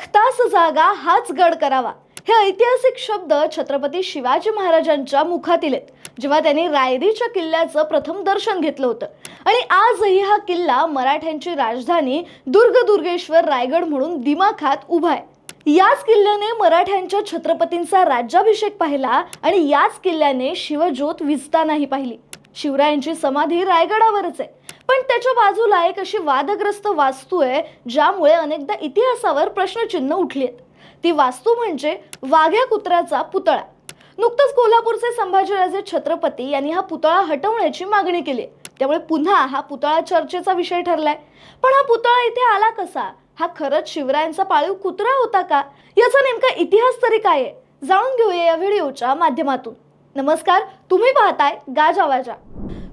तख्तास जागा हाच गड करावा. हे ऐतिहासिक शब्द छत्रपती शिवाजी महाराजांच्या मुखातील आहेत. जेव्हा त्यांनी रायरीच्या किल्ल्याचं प्रथम दर्शन घेतलं होतं. आणि आजही हा किल्ला मराठ्यांची राजधानी दुर्ग दुर्गेश्वर रायगड म्हणून दिमाखात उभा आहे. याच किल्ल्याने मराठ्यांच्या छत्रपतींचा राज्याभिषेक पाहिला आणि याच किल्ल्याने शिवज्योत विजतानाही पाहिली. शिवरायांची समाधी रायगडावरच आहे. पण त्याच्या बाजूला एक अशी वादग्रस्त वास्तू आहे ज्यामुळे अनेकदा इतिहासावर प्रश्नचिन्ह उठली आहेत. ती वास्तू म्हणजे वाघ्या कुत्र्याचा पुतळा. नुकतंच कोल्हापूरचे संभाजीराजे छत्रपती यांनी हा पुतळा हटवण्याची मागणी केली आहे. त्यामुळे पुन्हा हा पुतळा चर्चेचा विषय ठरलाय. पण हा पुतळा इथे आला कसा? हा खरंच शिवरायांचा पाळीव कुत्रा होता का? याचा नेमका इतिहास तरी काय आहे? जाणून घेऊया या व्हिडिओच्या माध्यमातून. नमस्कार तुम्ही पाहताय गाजावाजा.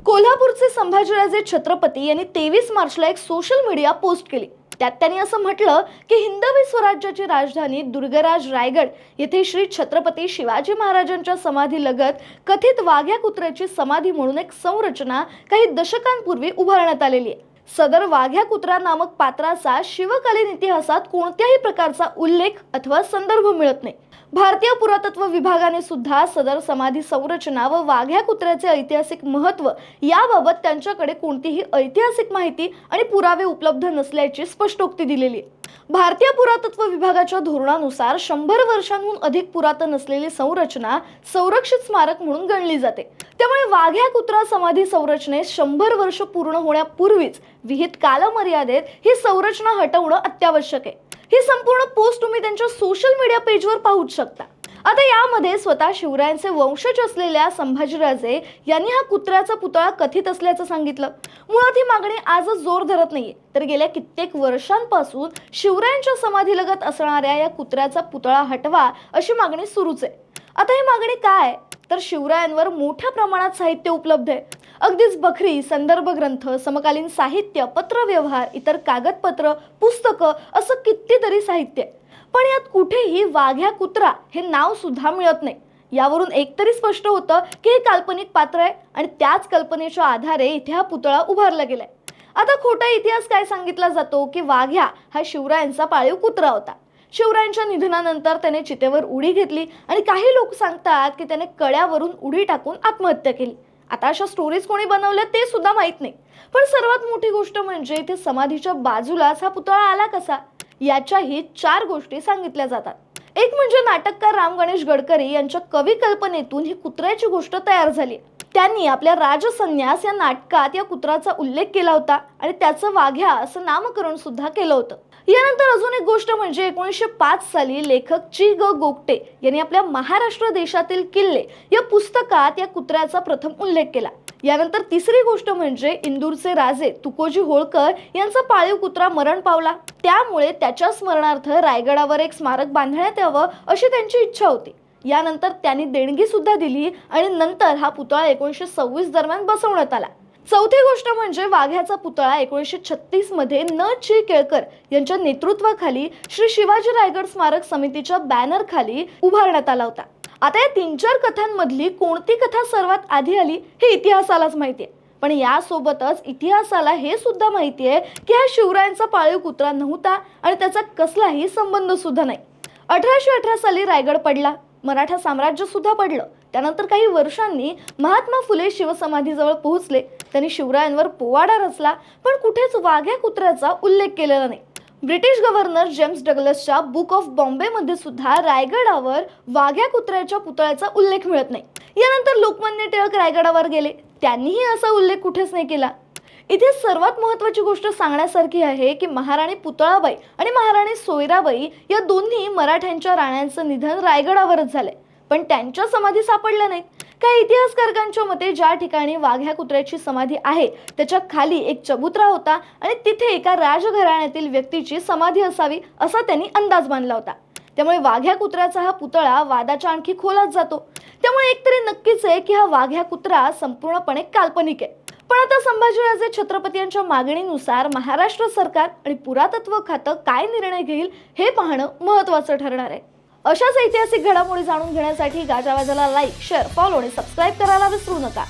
कोल्हापूरचे संभाजीराजे छत्रपती यांनी तेवीस मार्चला एक सोशल मीडिया पोस्ट केली. त्यात त्यांनी असं म्हटलं की हिंदवी स्वराज्याची राजधानी दुर्गराज रायगड येथे श्री छत्रपती शिवाजी महाराजांच्या समाधी लगत कथित वाघ्या कुत्र्याची समाधी म्हणून एक संरचना काही दशकांपूर्वी उभारण्यात आलेली आहे. सदर वाघ्या कुत्रा नामक पात्राचा शिवकालीन इतिहासात कोणत्याही प्रकारचा उल्लेख अथवा संदर्भ मिळत नाही. भारतीय पुरातत्व विभागाने सुद्धा सदर समाधी संरचना व वाघ्या कुत्र्याचे ऐतिहासिक महत्त्व याबाबत त्यांच्याकडे कोणतीही ऐतिहासिक माहिती आणि पुरावे उपलब्ध नसल्याची स्पष्टोक्ती दिलेली आहे. भारतीय पुरातत्व विभागाच्या धोरणानुसार शंभर वर्षांहून अधिक पुरातन असलेली संरचना संरक्षित स्मारक म्हणून गणली जाते. त्यामुळे वाघ्या कुत्रा समाधी संरचनेत शंभर वर्ष पूर्ण होण्यापूर्वीच विहित कालमर्यादेत ही संरचना हटवणं अत्यावश्यक आहे. ही संपूर्ण पोस्ट तुम्ही त्यांच्या सोशल मीडिया पेजवर पाहूच शकता. आता यामध्ये स्वतः शिवरायांचे वंशज असलेल्या संभाजीराजे यांनी हा कुत्र्याचा पुतळा कथित असल्याचं सांगितलं. मुळात ही मागणी आजच जोर धरत नाहीये. तर गेल्या कित्येक वर्षांपासून शिवरायांच्या समाधीलगत असणाऱ्या या कुत्र्याचा पुतळा हटवा अशी मागणी सुरूच आहे. आता ही मागणी काय तर शिवरायांवर मोठ्या प्रमाणात साहित्य उपलब्ध आहे. अगदीच बखरी संदर्भ ग्रंथ समकालीन साहित्य पत्रव्यवहार इतर कागदपत्र पुस्तकं असं कितीतरी साहित्य आहे. पण यात कुठेही वाघ्या कुत्रा हे नाव सुद्धा मिळत नाही. यावरून एकतरी स्पष्ट होतं की हे काल्पनिक पात्र आहे आणि त्याच कल्पनेच्या आधारे इथे हा पुतळा उभारला गेलाय. आता खोटा इतिहास काय सांगितला जातो की वाघ्या हा शिवरायांचा पाळीव कुत्रा होता? शिवरायांच्या निधनानंतर त्याने चितेवर उडी घेतली आणि काही लोक सांगतात की त्याने कळ्यावरून उडी टाकून आत्महत्या केली. आता अशा स्टोरीज कोणी बनवल्या ते सुद्धा माहीत नाही. पण सर्वात मोठी गोष्ट म्हणजे इथे समाधीच्या बाजूलाच हा पुतळा आला कसा? याच्याही चार गोष्टी सांगितल्या जातात. एक म्हणजे नाटककार राम गणेश गडकरी यांच्या कवी कल्पनेतून ही कुत्र्याची गोष्ट तयार झाली. त्यांनी आपल्या राजसन्यास या नाटकात या कुत्राचा उल्लेख केला होता आणि त्याचं वाघ्या असं नामकरण सुद्धा केलं होतं. यानंतर अजून एक गोष्ट म्हणजे एकोणीसशे पाच साली लेखक ची ग गोगटे यांनी आपल्या महाराष्ट्र देशातील किल्ले या पुस्तकात या कुत्र्याचा प्रथम उल्लेख केला. यानंतर तिसरी गोष्ट म्हणजे इंदूरचे राजे तुकोजी होळकर यांचा पाळीव कुत्रा मरण पावला. त्यामुळे त्याच्या स्मरणार्थ रायगडावर एक स्मारक बांधण्यात यावं अशी त्यांची इच्छा होती. यानंतर त्यांनी देणगी सुद्धा दिली आणि नंतर हा पुतळा एकोणीसशे सव्वीस दरम्यान बसवण्यात आला. चौथी गोष्ट म्हणजे वाघ्याचा पुतळा एकोणीसशे छत्तीसमध्ये न ची केळकर यांच्या नेतृत्वाखाली श्री शिवाजी रायगड स्मारक समितीच्या बॅनर खाली उभारण्यात आला होता. आता या तीन चार कथांमधली कोणती कथा सर्वात आधी आली हे इतिहासालाच माहिती आहे. पण यासोबतच इतिहासाला हे सुद्धा माहिती आहे की हा शिवरायांचा पाळीव कुत्रा नव्हता आणि त्याचा कसलाही संबंध सुद्धा नाही. अठराशे अठरा साली रायगड पडला. मराठा साम्राज्य सुद्धा पडलं. त्यानंतर काही वर्षांनी महात्मा फुले शिवसमाधीजवळ पोहोचले. त्यांनी शिवरायांवर पोवाडा रचला पण कुठेच वाघ्या कुत्र्याचा उल्लेख केलेला नाही. ब्रिटिश गव्हर्नर जेम्स डगलसच्या बुक ऑफ बॉम्बेमध्ये सुद्धा रायगडावर वाघ्या कुत्र्याच्या पुतळ्याचा उल्लेख मिळत नाही. यानंतर लोकमान्य टिळक रायगडावर गेले. त्यांनीही असा उल्लेख कुठेच नाही केला. इथे सर्वात महत्त्वाची गोष्ट सांगण्यासारखी आहे की महाराणी पुतळाबाई आणि महाराणी सोयराबाई या दोन्ही मराठ्यांच्या राण्यांचं निधन रायगडावरच झालंय. पण त्यांच्या समाधी सापडल्या नाहीत. काही इतिहासकारकांच्या मते ज्या ठिकाणी वाघ्या कुत्र्याची समाधी आहे त्याच्याखाली एक चबुतरा होता आणि तिथे एका राजघराण्यातील व्यक्तीची समाधी असावी असा त्यांनी अंदाज बांधला होता. त्यामुळे वाघ्या कुत्र्याचा हा पुतळा वादाच्या आणखी खोलात जातो. त्यामुळे एकतरी नक्कीच आहे की हा वाघ्या कुत्रा संपूर्णपणे काल्पनिक आहे. पण आता संभाजीराजे छत्रपती यांच्या मागणीनुसार महाराष्ट्र सरकार आणि पुरातत्व खातं काय निर्णय घेईल हे पाहणं महत्त्वाचं ठरणार आहे. अशाच ऐतिहासिक घडामोडी जाणून घेण्यासाठी गाजावाजाला लाईक शेअर फॉलो आणि सबस्क्राईब करायला विसरू नका.